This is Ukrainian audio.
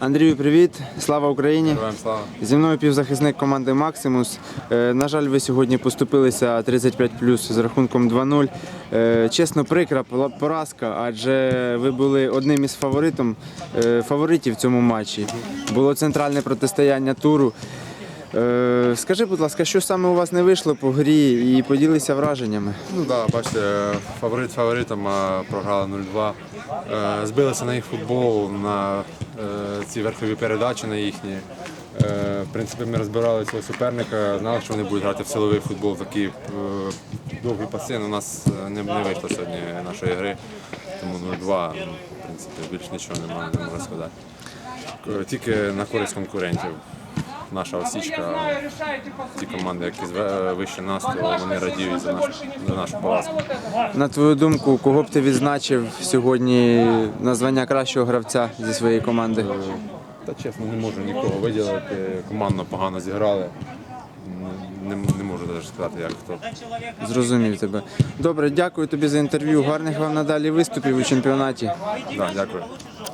Андрію, привіт! Слава Україні! Героям слава. Зі мною півзахисник команди Максимус. Е, На жаль, ви сьогодні поступилися 35 з рахунком 2-0. Е, Чесно, прикра поразка, адже ви були одним із фаворитом, е, фаворитів в цьому матчі. Було центральне протистояння туру. Скажи, будь ласка, що саме у вас не вийшло по грі і поділися враженнями? Ну так, да, бачите, фаворит фаворитом а програли 0-2. Е, Збилися на їх футбол, на ці верхові передачі на їхні. Е, В принципі, ми розбирали цього суперника, знали, що вони будуть грати в силовий футбол, такі е, довгі паси. але У нас е, не, вийшло сьогодні нашої гри, тому 0-2, ну, в принципі, більш нічого немає, не можу сказати. Е, Тільки на користь конкурентів. Наша осічка, ті команди, які зве- вище нас, то вони радіють за нашу, за нашу поразку. На твою думку, кого б ти відзначив сьогодні на звання кращого гравця зі своєї команди? Та чесно, не можу нікого виділити. Командно погано зіграли. Не, не можу навіть сказати, як хто. Зрозумів тебе. Добре, дякую тобі за інтерв'ю. Гарних вам надалі виступів у чемпіонаті. Да, дякую.